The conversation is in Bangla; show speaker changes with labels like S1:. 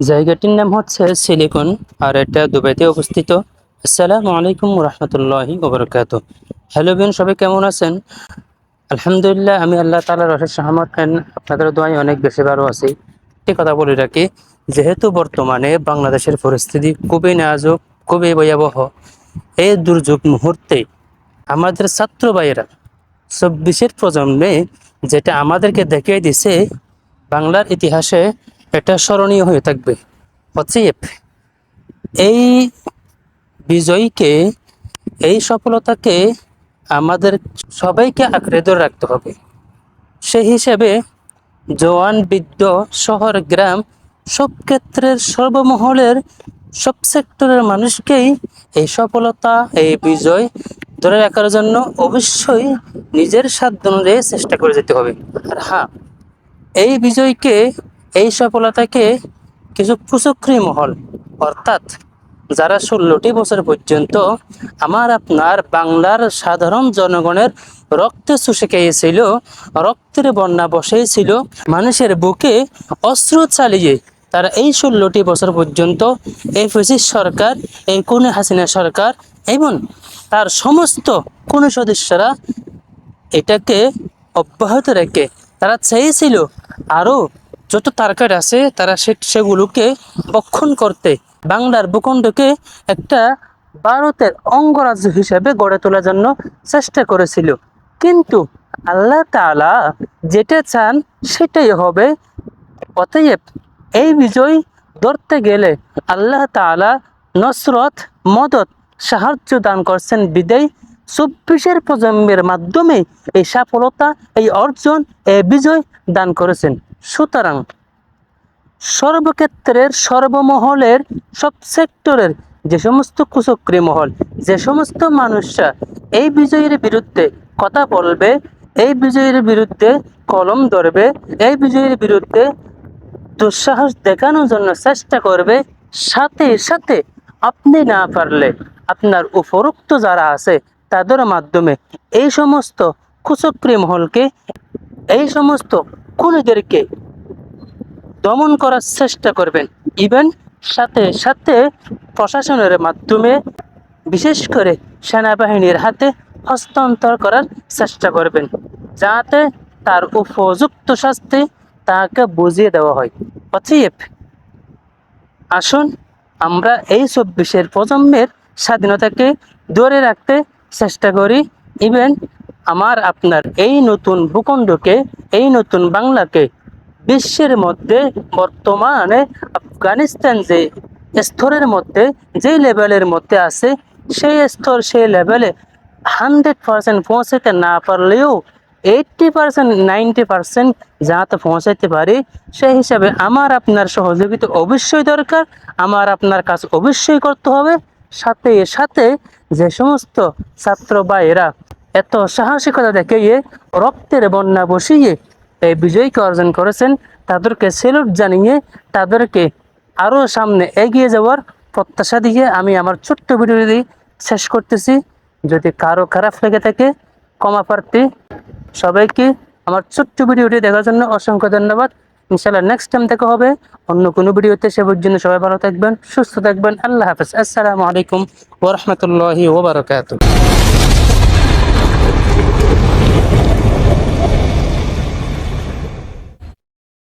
S1: জায়গাটির নাম হচ্ছে সিলিকন, আর এটা দুবাইতে অবস্থিত। আসসালামু আলাইকুম রহমতুল্লাহি ওবরকাত হ্যালো বিন সবাই কেমন আছেন? আলহামদুলিল্লাহ, আমি আল্লাহ তালার রসের সহমত আপনাদের দোয়াই অনেক বেশি ভালো আছি। একটি কথা বলে রাখি, যেহেতু বর্তমানে বাংলাদেশের পরিস্থিতি খুবই নাজুক, খুবই ভয়াবহ, এই দুর্যোগ মুহূর্তে আমাদের ছাত্র ভাইয়েরা চব্বিশের প্রজন্মে যেটা আমাদেরকে দেখিয়ে দিছে, বাংলার ইতিহাসে এটা স্মরণীয় হয়ে থাকবে। অতএব এই বিজয়ীকে, এই সফলতাকে আমাদের সবাইকে আঁকড়ে ধরে রাখতে হবে। সেই হিসেবে জওয়ান বৃদ্ধ শহর গ্রাম সব ক্ষেত্রের সর্বমহলের সব সেক্টরের মানুষকেই এই সফলতা, এই বিজয় ধরে রাখার জন্য অবশ্যই নিজের সাধ্য অনুযায়ী চেষ্টা করে যেতে হবে। আর হ্যাঁ এই বিজয়কে এই সফলতাকে কিছু কুচক্রী মহল, অর্থাৎ যারা ষোলোটি বছর পর্যন্ত আমার আপনার বাংলার সাধারণ জনগণের রক্তে চুষে খেয়েছিল, রক্তের বন্যা বসেছিল, মানুষের বুকে অস্ত্র চালিয়ে তারা এই ষোলোটি বছর পর্যন্ত এই ফেসিস সরকার, এই কোন হাসিনা সরকার, এবং তার সমস্ত কোন সদস্যরা এটাকে অব্যাহত রেখে তারা চেয়েছিল আরও যত তারকার আছে, তারা সে, সেগুলোকে বক্ষণ করতে, বাংলার ভূখণ্ডকে একটা ভারতের অঙ্গরাজ্য হিসেবে গড়ে তোলার জন্য চেষ্টা করেছিল। কিন্তু আল্লাহ তাআলা যেটা চান সেটাই হবে। অতএব এই বিজয় ধরতে গেলে আল্লাহ তাআলা নসরত, মদত, সাহায্য দান করছেন বিদায়। চব্বিশের প্রজন্মের মাধ্যমে এই সফলতা, এই অর্জন, এই বিজয় দান করেছেন। সুতরাং সর্বক্ষেত্রের, সর্বমহলের, সব সেক্টরের যে সমস্ত কুচক্রী মহল, যে সমস্ত মানুষরা এই বিজয়ের বিরুদ্ধে কথা বলবে, এই বিজয়ের বিরুদ্ধে কলম ধরবে, এই বিজয়ের বিরুদ্ধে দুঃসাহস দেখানোর জন্য চেষ্টা করবে, সাথে সাথে আপনি না পারলে আপনার উপরোক্ত যারা আছে তাদের মাধ্যমে এই সমস্ত কুচক্রী মহলকে, এই সমস্ত খুনিদেরকে দমন করার চেষ্টা করবেন। ইভেন সাথে সাথে প্রশাসনের মাধ্যমে বিশেষ করে সেনাবাহিনীর হাতে হস্তান্তর করার চেষ্টা করবেন, যাতে তার উপযুক্ত শাস্তি তাকে বুঝিয়ে দেওয়া হয়। অতএব আসুন আমরা এই চব্বিশের প্রজন্মের স্বাধীনতাকে ধরে রাখতে চেষ্টা করি। ইভেন আমার আপনার এই নতুন ভূখণ্ডকে, এই নতুন বাংলাকে, বিশ্বের মধ্যে, বর্তমানে, আফগানিস্তান যে স্তরের মধ্যে, যে লেভেলের মধ্যে আছে, সেই স্তর, সেই লেভেলে হান্ড্রেড পার্সেন্ট পৌঁছাতে না পারলেও এইটটি পার্সেন্ট, নাইনটি পার্সেন্ট যাতে পৌঁছাতে পারি, সেই হিসাবে আমার আপনার সহযোগিতা অবশ্যই দরকার, আমার আপনার কাজ অবশ্যই করতে হবে। সাথে সাথে যে সমস্ত ছাত্র ভাইয়েরা এত সাহসিকতা দেখিয়ে রক্তের বন্যা বসিয়ে এই বিজয়কে অর্জন করেছেন, তাদেরকে সেলুট জানিয়ে তাদেরকে আরও সামনে এগিয়ে যাওয়ার প্রত্যাশা দিয়ে আমি আমার ছোট্ট ভিডিওটি শেষ করতেছি। যদি কারও খারাপ লেগে থাকে, ক্ষমা প্রার্থী, সবাইকে আমার ছোট্ট ভিডিওটি দেখার জন্য অসংখ্য ধন্যবাদ। ইনশাল্লাহ নেক্সট টাইম দেখা হবে। অন্য কোনো ভিডিওতে সে পর্যন্ত সবাই ভালো থাকবেন, সুস্থ থাকবেন। আল্লাহ হাফেজ। আসসালামু আলাইকুম ওরহমতুল্লাহি ওবরাকাতু